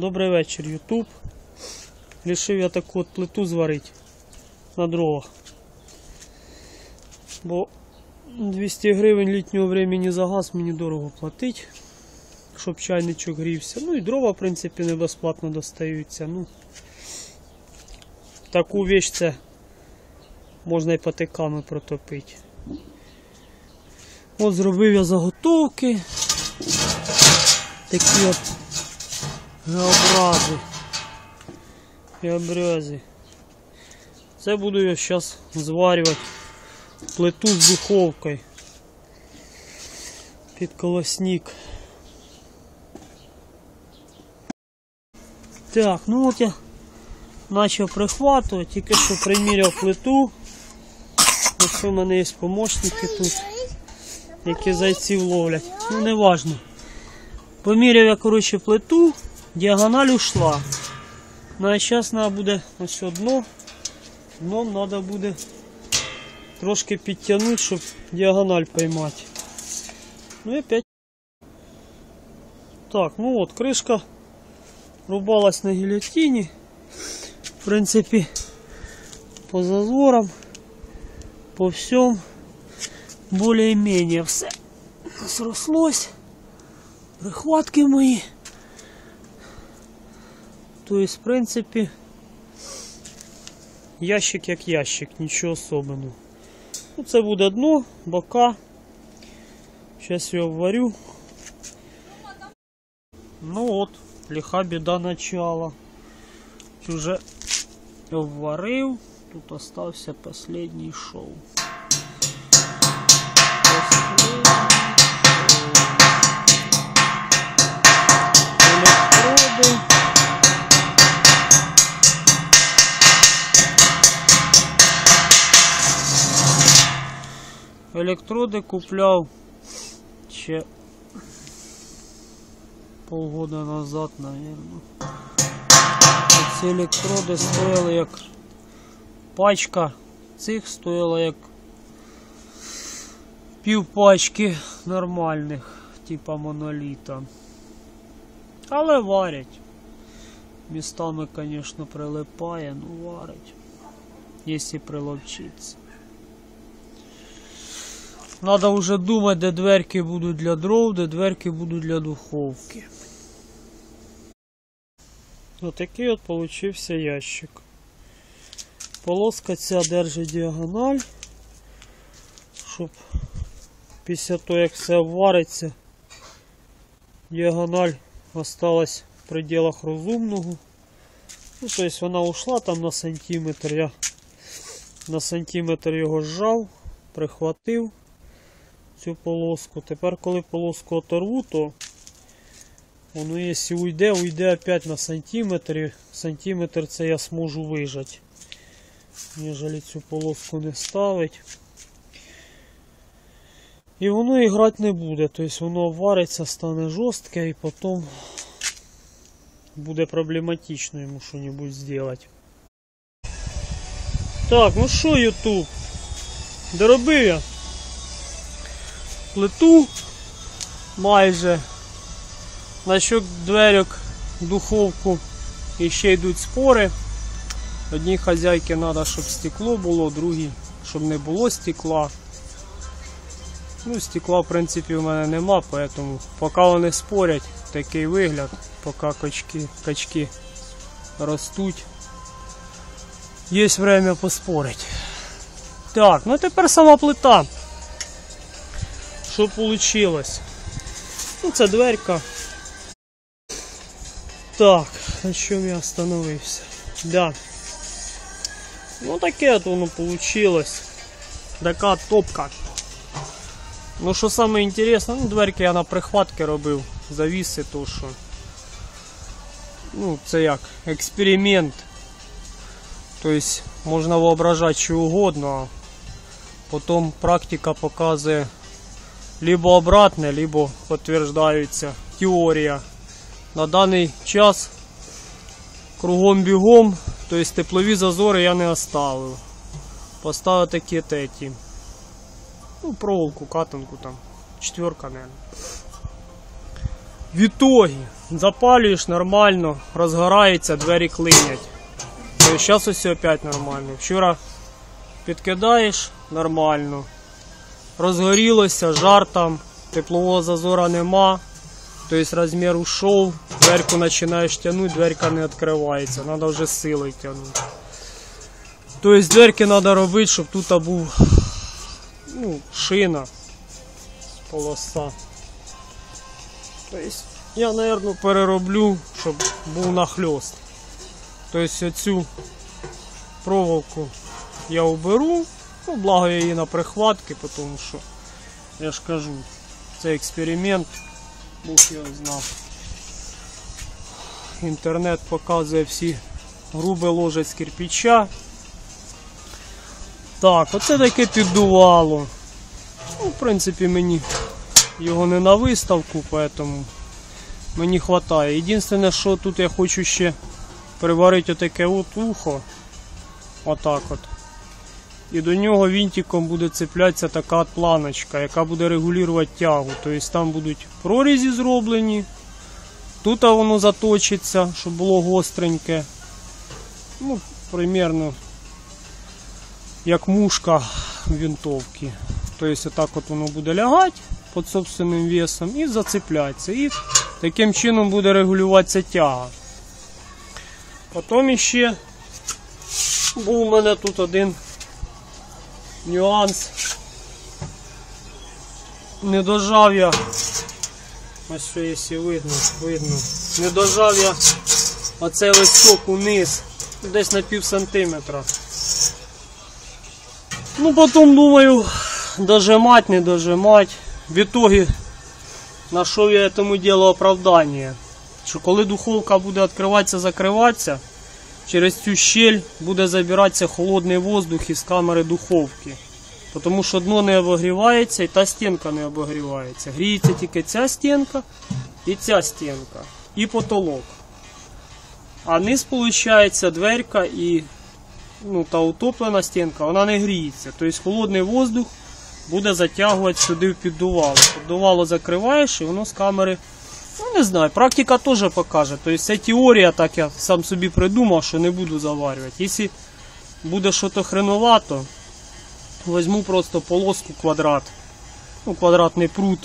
Добрий вечір, Ютуб. Рішив я таку от плиту зварити на дровах. Бо 200 гривень літнього времени за газ мені дорого платить, щоб чайничок грівся. Ну і дрова, в принципі, не безплатно достаються. Ну, таку вещь це можна і патиками протопити. От зробив я заготовки. Такі от Геобрази. Геобрази. Це буду я зараз зварювати плиту з духовкою. Під колосник. Так, ну от я почав прихватувати, тільки що приміряв плиту. Ось у мене є помощники тут, які зайців ловлять. Ну не важно. Поміряв я, коротше, плиту, діагональ ушла. Ну а зараз треба буде ось дно. Дном треба буде трошки підтягнути, щоб діагональ поймати. Ну і опять. Так, ну от, кришка рубалась на гільотині. В принципі, по зазорам, по всьому, более-менее все срослось прихватки мої. Тобто, в принципі, ящик як ящик, нічого особенного. Ну, це буде дно, бока. Зараз його варю. Ну от, лиха біда начала. Уже вварив, тут остався последній шоу. Електроди купляв ще полгода назад, наверное. Ці електроди стояли як пачка цих стояла як пів пачки нормальних, типа моноліта. Але варять. Містами, звісно, прилипає, ну варить. Якщо приловчиться. Надо вже думати, де дверки будуть для дров, де дверки будуть для духовки. Отакий от получився ящик. Полоска ця держить діагональ, щоб після того, як все обвариться, діагональ осталась в пределах розумного. Ну, тобто вона ушла там на сантиметр. Я на сантиметр його зжав, прихватив цю полоску. Тепер, коли полоску оторву, то воно, якщо уйде, уйде опять на сантиметр. Сантиметр це я зможу вижати. Ніжели цю полоску не ставить. І воно і грати не буде. Тобто воно обвариться, стане жорстке і потім буде проблематично йому що-небудь зробити. Так, ну що, Ютуб? Доробив я плиту майже. Насчет дверок, духовку і ще йдуть спори. Одній хазяйки треба, щоб стекло було, другій, щоб не було стекла. Ну, стекла в принципі в мене нема, поэтому поки вони спорять, такий вигляд, поки качки, качки ростуть. Є время поспорити. Так, ну тепер сама плита. Що вийшло? Ну, це дверка. Так, на чому я остановився? Да. Ну таке от воно вийшло. Така топка. Ну що саме інтересне, ну дверки я на прихватки робив, завіси, то що. Ну, це як експеримент. Тобто можна воображати що угодно, а потім практика показує либо обратне, либо підтверджується теорія. На даний час кругом бігом, тобто теплові зазори я не оставив. Поставив такі теті. Ну, проволоку, катанку там. Четверка, наверное. В итоге запалюєш нормально, розгорається, двері клинять. Зараз ось опять нормально. Вчора підкидаєш нормально. Розгорілося, жар там, теплового зазора нема. Тобто розмір ушов, дверку починаєш тягнути, дверка не відкривається, треба вже силою тягнути. Тобто дверки треба робити, щоб тут був ну, шина, полоса. Тобто я, мабуть, перероблю, щоб був нахльост. Тобто цю проволоку я уберу, ну, благо я її на прихватки, тому що я ж кажу, це експеримент, Бог його знав. Інтернет показує всі грубе ложать з кирпича. Так, оце таке піддувало. Ну, в принципі, мені його не на виставку, поэтому мені вистачає. Єдине, що тут я хочу ще приварити отаке от ухо. Отак от. І до нього вінтиком буде цеплятися така планочка, яка буде регулювати тягу. Тобто там будуть прорізі зроблені. Тут воно заточиться, щоб було гостреньке. Ну, примерно як мушка винтовки. Тобто отак от воно буде лягати під собственним весом і зацеплятися. І таким чином буде регулюватися тяга. Потім ще був у мене тут один нюанс. Не дожав я. Ось що якщо видно, видно. Не дожав я оцей листок униз, десь на пів сантиметра. Ну потім думаю, дожимать, не дожимать. В итоге знайшов я этому ділу оправдання. Що коли духовка буде відкриватися, закриватися, через цю щель буде забиратися холодний воздух із камери духовки. Тому що дно не обогрівається і та стінка не обогрівається. Гріється тільки ця стінка і ця стінка, і потолок. А низ, виходить, дверка і ну, та утоплена стінка, вона не гріється. Тобто холодний воздух буде затягувати сюди в піддувало. Піддувало закриваєш і воно з камери. Ну не знаю, практика теж покаже. Тобто це теорія, так я сам собі придумав, що не буду заварювати. Якщо буде щось хреновато, візьму просто полоску квадрат, ну квадратний прут,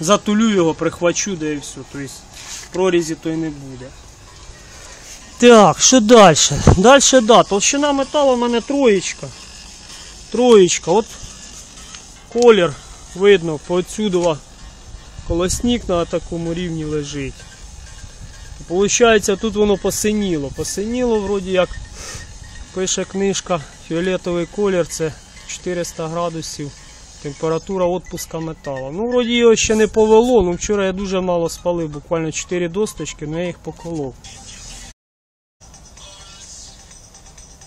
затулю його, прихвачу, да і все. Тобто прорізі то й не буде. Так, що далі? Далі, да, толщина металу у мене троєчка. Троєчка. От колір видно, поотсюдова колосник на такому рівні лежить. Получається, тут воно посиніло. Посиніло, вроді як пише книжка, фіолетовий колір це 400 градусів. Температура відпуска металу. Ну, вроді його ще не повело, ну вчора я дуже мало спалив, буквально 4 досточки, але я їх поколов.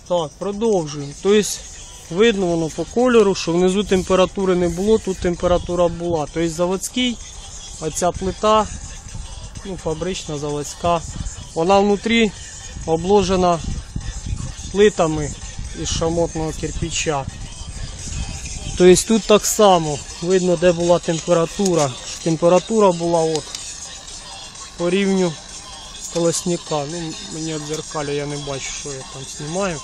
Так, продовжуємо. Тобто видно воно по кольору, що внизу температури не було, тут температура була. Тобто заводський, оця плита, ну, фабрична заводська, вона внутрі обложена плитами із шамотного кирпича. Тобто тут так само видно, де була температура. Температура була от по рівню колосника. Ну, мені відзеркалі, я не бачу, що я там знімаю.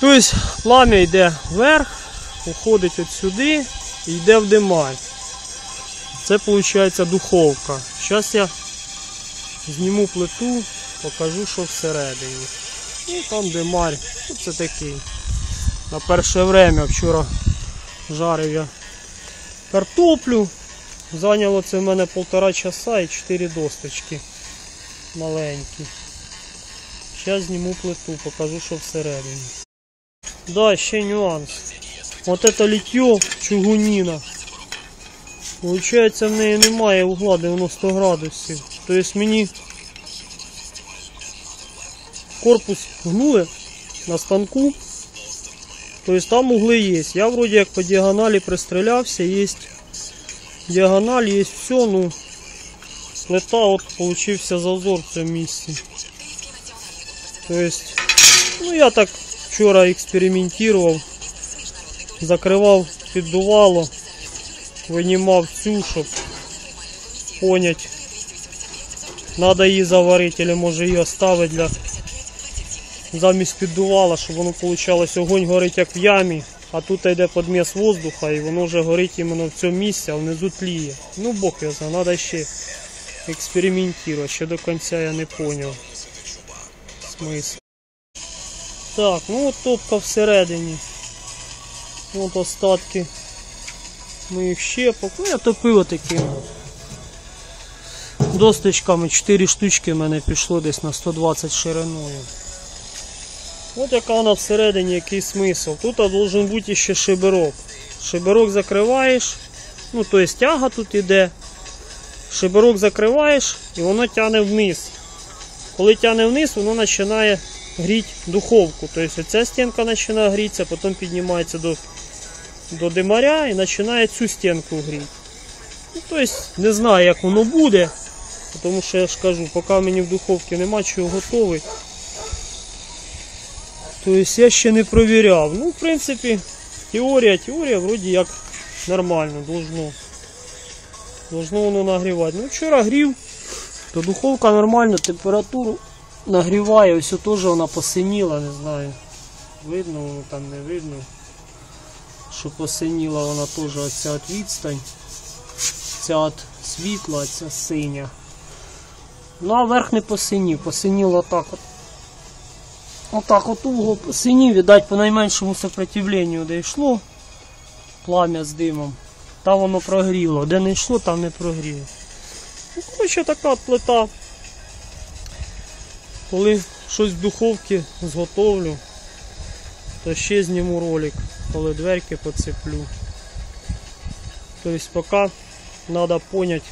Тобто плам'я йде вверх, уходить от сюди і йде в дималь. Це виходить духовка. Зараз я зніму плиту, покажу, що всередині. І там дималь. Ну, це такий. На перше время вчора жарив я картоплю. Зайняло це в мене півтора часа і 4 досточки маленькі. Зараз зніму плиту, покажу, що всередині. Да, ще нюанс. Вот это литье чугуніна. Получається в неї немає угла 90 градусів. Тобто мені корпус гнули на станку. Тобто там угли є. Я вроді як по діагоналі пристрілявся, є діагональ, є все, ну плита от получився зазор в цьому місці. Тобто, ну я так вчора експериментував, закривав піддувало, винімав цю, щоб поняти, Надо її заварити, або може її оставити для замість піддувала, щоб воно получалось огонь горить як в ямі, а тут йде подміс воздуха і воно вже горить іменно в цьому місці, а внизу тліє. Ну бог його знає, треба ще експериментувати. Ще до кінця я не зрозумів. Смисл. Так, ну от топка всередині. От остатки моїх щепок. Ну я топив таким досточками 4 штучки в мене пішло десь на 120 шириною. От яка вона всередині, який смисл. Тут должен бути ще шиберок. Шиберок закриваєш, ну то есть тяга тут іде. Шиберок закриваєш і воно тягне вниз. Коли тягне вниз, воно починає гріти духовку. Тобто ця стінка починає грітися, потім піднімається до, до димаря і починає цю стінку гріти. Ну, тобто не знаю, як воно буде. Тому що я ж кажу, поки мені в духовці нема чого готовий. Тобто я ще не провіряв. Ну, в принципі, теорія, теорія вроді як нормально, должно. Должно воно нагрівати. Ну, вчора грів, то духовка нормально температуру нагріває. Ось теж вона посиніла, не знаю. Видно, воно там не видно. Що посиніла вона теж оця от відстань. Ця от світла, ця синя. Ну а верх не посинів, посиніло так от. Отак от угол посинів, віддать по найменшому сопротивленню, де йшло плам'я з димом. Там воно прогріло. Де не йшло, там не прогріло. Ну, коротше, така плита. Коли щось в духовці зготовлю, то ще зніму ролик, коли дверки поцеплю. Тобто поки треба зрозуміти,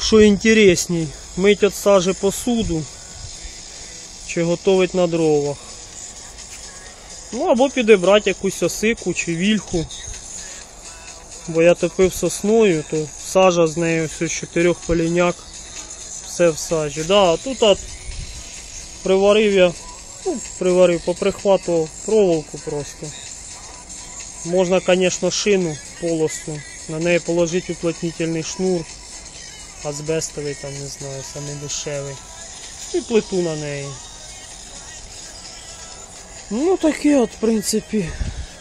що інтересней, мить від сажі посуду чи готовить на дровах. Ну або підібрати якусь осику чи вільху. Бо я топив сосною, то сажа з нею все з чотирьох поліняк, все в сажі. Да, а тут от приварив я, ну, приварив, поприхватував проволоку просто. Можна, звісно, шину полосну, на неї положити уплотнительний шнур, азбестовий там, не знаю, самий дешевий. І плиту на неї. Ну таке от, в принципі,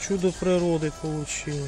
чудо природи вийшло.